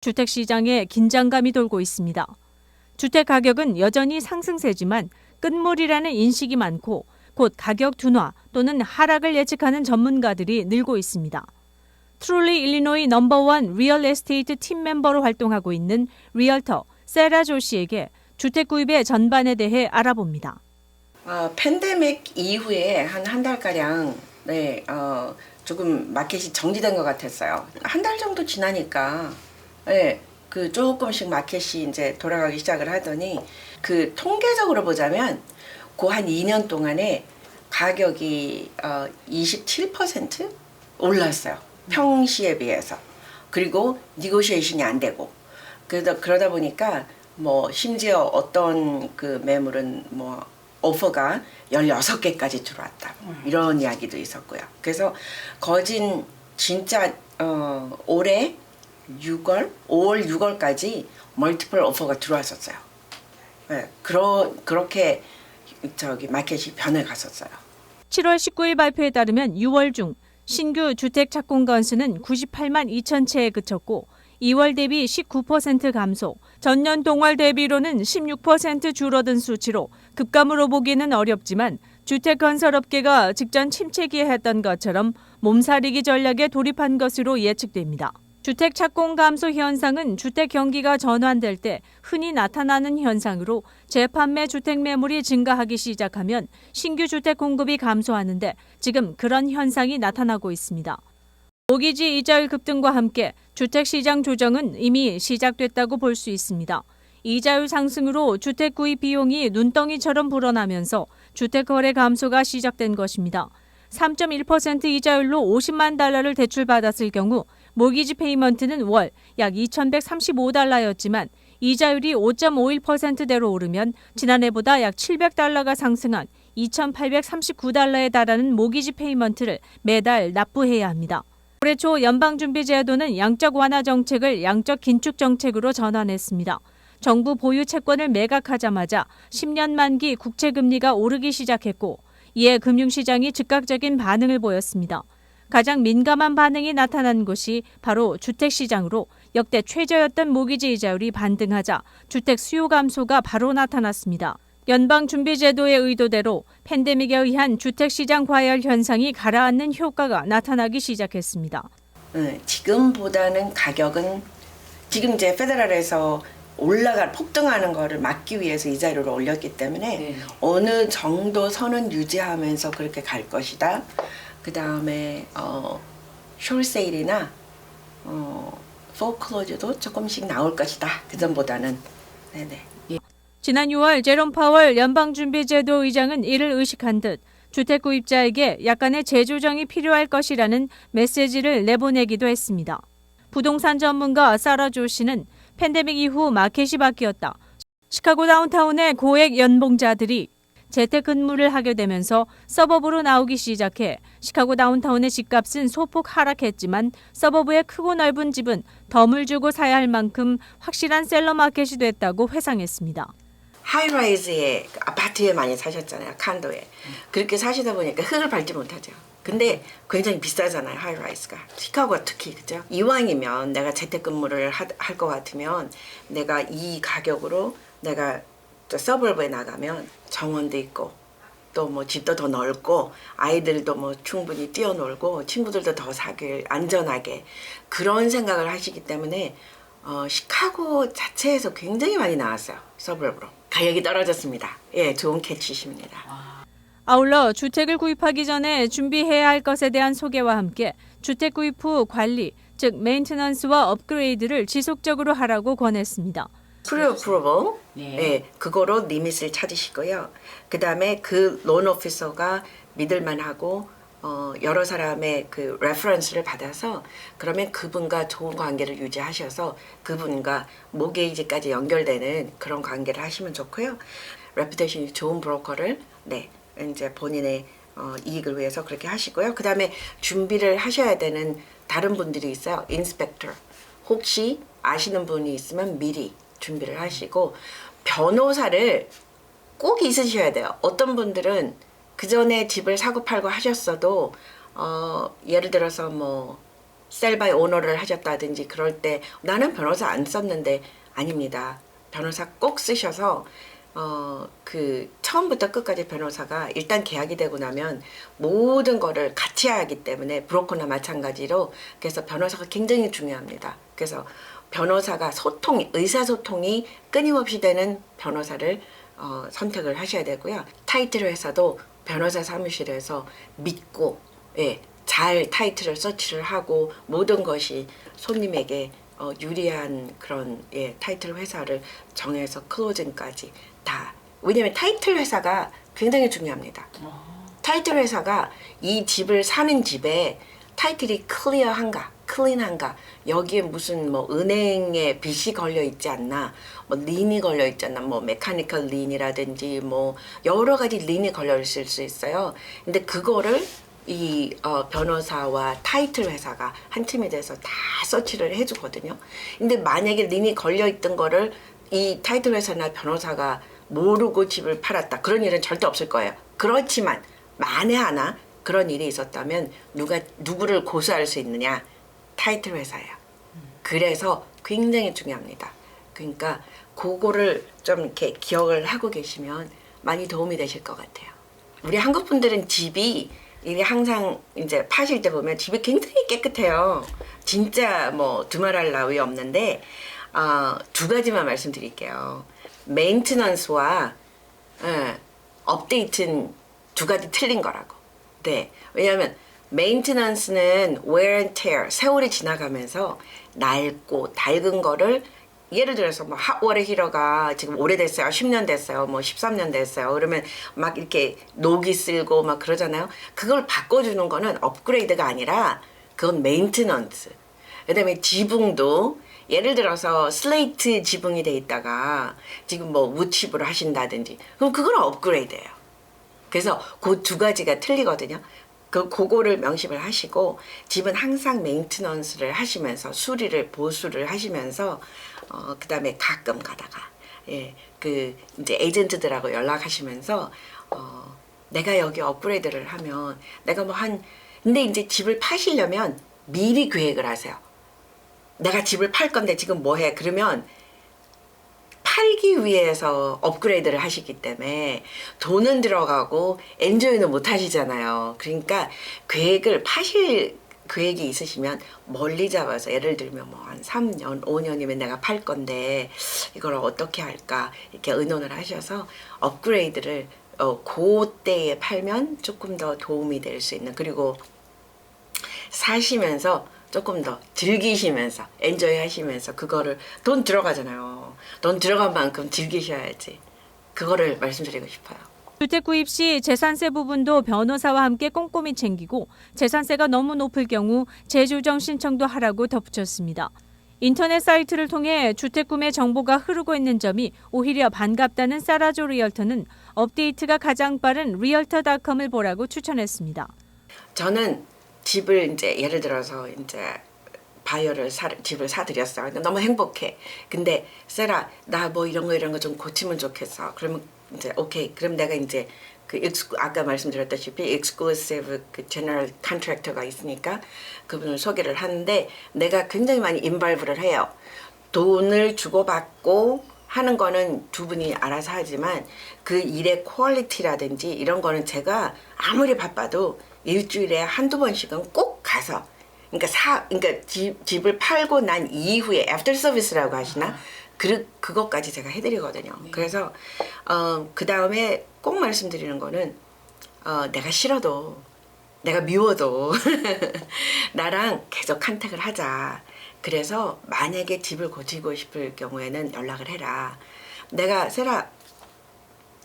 주택 시장에 긴장감이 돌고 있습니다. 주택 가격은 여전히 상승세지만 끝물이라는 인식이 많고 곧 가격 둔화 또는 하락을 예측하는 전문가들이 늘고 있습니다. 트롤리 일리노이 넘버원 리얼 에스테이트 팀 멤버로 활동하고 있는 리얼터 세라 조 씨에게 주택 구입의 전반에 대해 알아봅니다. 어, 팬데믹 이후에 한 한 달가량 네, 어, 조금 마켓이 정지된 것 같았어요. 한 달 정도 지나니까 네, 그 조금씩 마켓이 이제 돌아가기 시작을 하더니 그 통계적으로 보자면 그 한 2년 동안에 가격이 어, 27% 올랐어요. 평시에 비해서. 그리고 니고시에이션이 안 되고. 그러다 그러다 보니까 뭐 심지어 어떤 그 매물은 뭐 오퍼가 16개까지 들어왔다. 이런 이야기도 있었고요. 그래서 거진 진짜 어 올해 6월, 5월, 6월까지 멀티플 오퍼가 들어왔었어요. 네, 그러 그렇게 저기 마켓이 변해 갔었어요. 7월 19일 발표에 따르면 6월 중 신규 주택 착공 건수는 98만 2천 채에 그쳤고 2월 대비 19% 감소, 전년 동월 대비로는 16% 줄어든 수치로 급감으로 보기는 어렵지만 주택 건설업계가 직전 침체기에 했던 것처럼 몸살이기 전략에 돌입한 것으로 예측됩니다. 주택 착공 감소 현상은 주택 경기가 전환될 때 흔히 나타나는 현상으로 재판매 주택 매물이 증가하기 시작하면 신규 주택 공급이 감소하는데 지금 그런 현상이 나타나고 있습니다. 모기지 이자율 급등과 함께 주택 시장 조정은 이미 시작됐다고 볼 수 있습니다. 이자율 상승으로 주택 구입 비용이 눈덩이처럼 불어나면서 주택 거래 감소가 시작된 것입니다. 3.1% 이자율로 50만 달러를 대출받았을 경우 모기지 페이먼트는 월 약 2,135달러였지만 이자율이 5.51%대로 오르면 지난해보다 약 700달러가 상승한 2,839달러에 달하는 모기지 페이먼트를 매달 납부해야 합니다. 올해 초 연방준비제도는 양적 완화 정책을 양적 긴축 정책으로 전환했습니다. 정부 보유 채권을 매각하자마자 10년 만기 국채 금리가 오르기 시작했고 이에 금융시장이 즉각적인 반응을 보였습니다. 가장 민감한 반응이 나타난 곳이 바로 주택시장으로 역대 최저였던 모기지 이자율이 반등하자 주택 수요 감소가 바로 나타났습니다. 연방준비제도의 의도대로 팬데믹에 의한 주택시장 과열 현상이 가라앉는 효과가 나타나기 시작했습니다. 네, 지금보다는 가격은 지금 이제 페더럴에서 올라가 폭등하는 거를 막기 위해서 이자율을 올렸기 때문에 네. 어느 정도 선은 유지하면서 그렇게 갈 것이다. 그 다음에 어, 숄세일이나 어, 포클로즈도 조금씩 나올 것이다. 그 전보다는 네네. 지난 6월 제롬 파월 연방준비제도 의장은 이를 의식한 듯 주택 구입자에게 약간의 재조정이 필요할 것이라는 메시지를 내보내기도 했습니다. 부동산 전문가 사라 조 씨는 팬데믹 이후 마켓이 바뀌었다. 시카고 다운타운의 고액 연봉자들이 재택근무를 하게 되면서 서버브로 나오기 시작해 시카고 다운타운의 집값은 소폭 하락했지만 서버브의 크고 넓은 집은 덤을 주고 사야 할 만큼 확실한 셀러 마켓이 됐다고 회상했습니다. 하이라이즈에 그 아파트에 많이 사셨잖아요. 칸도에. 그렇게 사시다 보니까 흙을 밟지 못하죠. 근데 굉장히 비싸잖아요. 하이라이즈가. 시카고가 특히 그죠? 이왕이면 내가 재택근무를 할 것 같으면 내가 이 가격으로 내가 저 서버브에 나가면 정원도 있고 또 뭐 집도 더 넓고 아이들도 뭐 충분히 뛰어놀고 친구들도 더 사귈 안전하게 그런 생각을 하시기 때문에 어, 시카고 자체에서 굉장히 많이 나왔어요. 서버브로. 가격이 떨어졌습니다. 예, 좋은 캐치십니다. 아울러 주택을 구입하기 전에 준비해야 할 것에 대한 소개와 함께 주택 구입 후 관리, 즉 메인테넌스와 업그레이드를 지속적으로 하라고 권했습니다. 프리어프로벌 네. 예, 그거로 리밋을 찾으시고요. 그 다음에 그 론 오피서가 믿을만하고 어, 여러 사람의 그 레퍼런스를 받아서 그러면 그분과 좋은 관계를 유지하셔서 그분과 모게이지까지 연결되는 그런 관계를 하시면 좋고요. 레pu테이션이 좋은 브로커를 네 이제 본인의 어, 이익을 위해서 그렇게 하시고요. 그 다음에 준비를 하셔야 되는 다른 분들이 있어요. 인스펙터 혹시 아시는 분이 있으면 미리 준비를 하시고 변호사를 꼭 있으셔야 돼요. 어떤 분들은 그 전에 집을 사고 팔고 하셨어도 어, 예를 들어서 뭐 셀바이 오너를 하셨다든지 그럴 때 나는 변호사 안 썼는데 아닙니다. 변호사 꼭 쓰셔서 어 그 처음부터 끝까지 변호사가 일단 계약이 되고 나면 모든 거를 같이 하기 때문에 브로커나 마찬가지로 그래서 변호사가 굉장히 중요합니다. 그래서 변호사가 소통 의사소통이 끊임없이 되는 변호사를 어, 선택을 하셔야 되고요. 타이틀 회사도 변호사 사무실에서 믿고 예, 잘 타이틀을 서치를 하고 모든 것이 손님에게 어, 유리한 그런 예, 타이틀 회사를 정해서 클로징까지 다 왜냐하면 타이틀 회사가 굉장히 중요합니다. 타이틀 회사가 이 집을 사는 집에 타이틀이 클리어한가, 클린한가, 여기에 무슨 뭐 은행에 빚이 걸려 있지 않나, 뭐 린이 걸려 않나, 뭐 메카니컬 린이라든지 뭐 여러 가지 린이 걸려 있을 수 있어요. 근데 그거를 이 어, 변호사와 타이틀 회사가 한 팀이 돼서 다 서치를 해주거든요. 근데 만약에 린이 걸려 있던 거를 이 타이틀 회사나 변호사가 모르고 집을 팔았다. 그런 일은 절대 없을 거예요. 그렇지만 만에 하나 그런 일이 있었다면 누가 누구를 고소할 수 있느냐? 타이틀 회사예요. 그래서 굉장히 중요합니다. 그러니까 그거를 좀 이렇게 기억을 하고 계시면 많이 도움이 되실 것 같아요. 우리 한국 분들은 집이 이게 항상 이제 파실 때 보면 집이 굉장히 깨끗해요. 진짜 뭐 두말할 나위 없는데 어, 두 가지만 말씀드릴게요. 메인트넌스와 예, 업데이트는 두 가지 틀린 거라고. 네. 왜냐하면 메인트넌스는 wear and tear 세월이 지나가면서 낡고 낡은 거를 예를 들어서 뭐 핫워터 히러가 지금 오래됐어요. 10년 됐어요. 뭐 13년 됐어요. 그러면 막 이렇게 녹이 쓸고 막 그러잖아요. 그걸 바꿔주는 거는 업그레이드가 아니라 그건 메인트넌스. 그 다음에 지붕도 예를 들어서 슬레이트 지붕이 돼 있다가 지금 뭐 우칩으로 하신다든지 그럼 그건 업그레이드예요. 그래서 그 두 가지가 틀리거든요. 그 그거를 명심을 하시고 집은 항상 메인트넌스를 하시면서 수리를 보수를 하시면서 어 그다음에 가끔 가다가 예 그 이제 에이전트들하고 연락하시면서 어 내가 여기 업그레이드를 하면 내가 뭐 한 근데 이제 집을 파시려면 미리 계획을 하세요. 내가 집을 팔 건데 지금 뭐 해? 그러면 팔기 위해서 업그레이드를 하시기 때문에 돈은 들어가고 엔조이는 못 하시잖아요. 그러니까 계획을 파실 계획이 있으시면 멀리 잡아서 예를 들면 뭐 한 3년, 5년이면 내가 팔 건데 이걸 어떻게 할까 이렇게 의논을 하셔서 업그레이드를 어, 그때에 팔면 조금 더 도움이 될 수 있는 그리고 사시면서 조금 더 즐기시면서 엔조이 하시면서 그거를 돈 들어가잖아요. 돈 들어간 만큼 즐기셔야지. 그거를 말씀드리고 싶어요. 주택 구입 시 재산세 부분도 변호사와 함께 꼼꼼히 챙기고 재산세가 너무 높을 경우 재조정 신청도 하라고 덧붙였습니다. 인터넷 사이트를 통해 주택 구매 정보가 흐르고 있는 점이 오히려 반갑다는 사라조 리얼터는 업데이트가 가장 빠른 리얼터닷컴을 보라고 추천했습니다. 저는 집을 이제 예를 들어서 이제 바이어를 사, 집을 사드렸어. 그러니까 너무 행복해. 근데 세라 나 뭐 이런 거 이런 거 좀 고치면 좋겠어. 그러면 이제 오케이. 그럼 내가 이제 그 아까 말씀드렸다시피 exclusive 그 general contractor가 있으니까 그분을 소개를 하는데 내가 굉장히 많이 인발브를 해요. 돈을 주고받고 하는 거는 두 분이 알아서 하지만 그 일의 퀄리티라든지 이런 거는 제가 아무리 바빠도 일주일에 한두 번씩은 꼭 가서 그러니까 사 그러니까 집, 집을 팔고 난 이후에 애프터 서비스라고 하시나 그 그것까지 제가 해드리거든요. 그래서 어, 그 다음에 꼭 말씀드리는 거는 어, 내가 싫어도 내가 미워도 나랑 계속 컨택을 하자. 그래서 만약에 집을 고치고 싶을 경우에는 연락을 해라. 내가 세라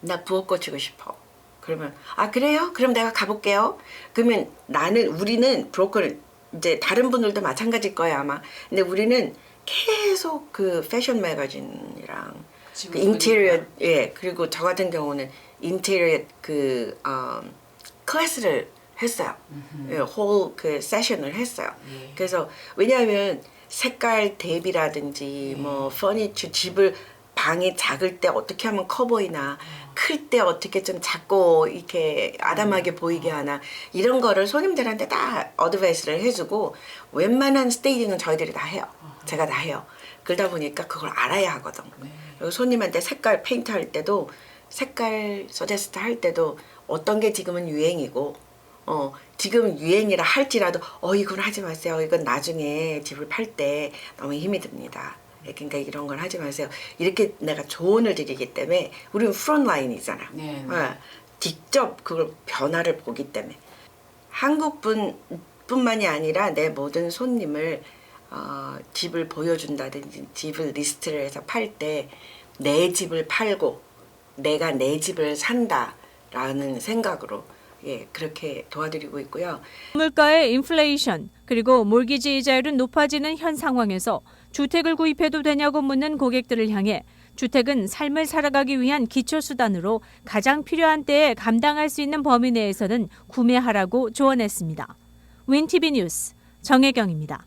나 부엌 고치고 싶어. 그러면 아 그래요? 그럼 내가 가볼게요. 그러면 나는 우리는 브로커는 이제 다른 분들도 마찬가지일 거야 아마. 근데 우리는 계속 그 패션 매거진이랑 그 인테리어 예 그리고 저 같은 경우는 인테리어 그 어, 클래스를 했어요. 예, 홀그 세션을 했어요. 예. 그래서 왜냐하면 색깔 대비라든지 뭐 퍼니처 집을 방이 작을 때 어떻게 하면 커 보이나 클 때 어떻게 좀 작고 이렇게 아담하게 보이게 하나 이런 거를 손님들한테 다 어드바이스를 해주고 웬만한 스테이징은 저희들이 다 해요. 제가 다 해요. 그러다 보니까 그걸 알아야 하거든. 그리고 손님한테 색깔 페인트 할 때도 색깔 서제스트 할 때도 어떤 게 지금은 유행이고 어 지금 유행이라 할지라도 어 이건 하지 마세요. 이건 나중에 집을 팔 때 너무 힘이 듭니다. 예, 그러니까 이런 걸 하지 마세요. 이렇게 내가 조언을 드리기 때문에 우리는 프론트 라인이잖아. 네, 네. 어, 직접 그걸 변화를 보기 때문에 한국 분뿐만이 아니라 내 모든 손님을 어, 집을 보여준다든지 집을 리스트를 해서 팔 때 내 집을 팔고 내가 내 집을 산다라는 생각으로 예 그렇게 도와드리고 있고요. 물가의 인플레이션 그리고 몰기지 이자율은 높아지는 현 상황에서 주택을 구입해도 되냐고 묻는 고객들을 향해 주택은 삶을 살아가기 위한 기초 수단으로 가장 필요한 때에 감당할 수 있는 범위 내에서는 구매하라고 조언했습니다. 윈티비 뉴스 정혜경입니다.